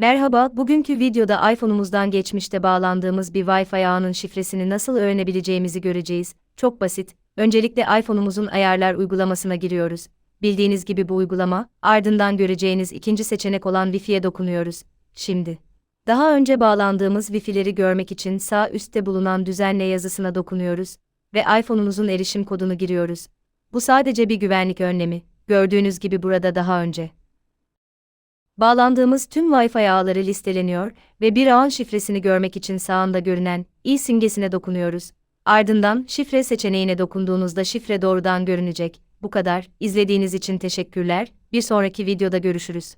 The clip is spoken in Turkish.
Merhaba, bugünkü videoda iPhone'umuzdan geçmişte bağlandığımız bir Wi-Fi ağının şifresini nasıl öğrenebileceğimizi göreceğiz. Çok basit. Öncelikle iPhone'umuzun ayarlar uygulamasına giriyoruz. Bildiğiniz gibi bu uygulama, ardından göreceğiniz ikinci seçenek olan Wi-Fi'ye dokunuyoruz. Şimdi. Daha önce bağlandığımız Wi-Fi'leri görmek için sağ üstte bulunan düzenle yazısına dokunuyoruz ve iPhone'umuzun erişim kodunu giriyoruz. Bu sadece bir güvenlik önlemi. Gördüğünüz gibi burada daha önce Bağlandığımız tüm Wi-Fi ağları listeleniyor ve bir ağın şifresini görmek için sağında görünen i simgesine dokunuyoruz. Ardından şifre seçeneğine dokunduğunuzda şifre doğrudan görünecek. Bu kadar. İzlediğiniz için teşekkürler. Bir sonraki videoda görüşürüz.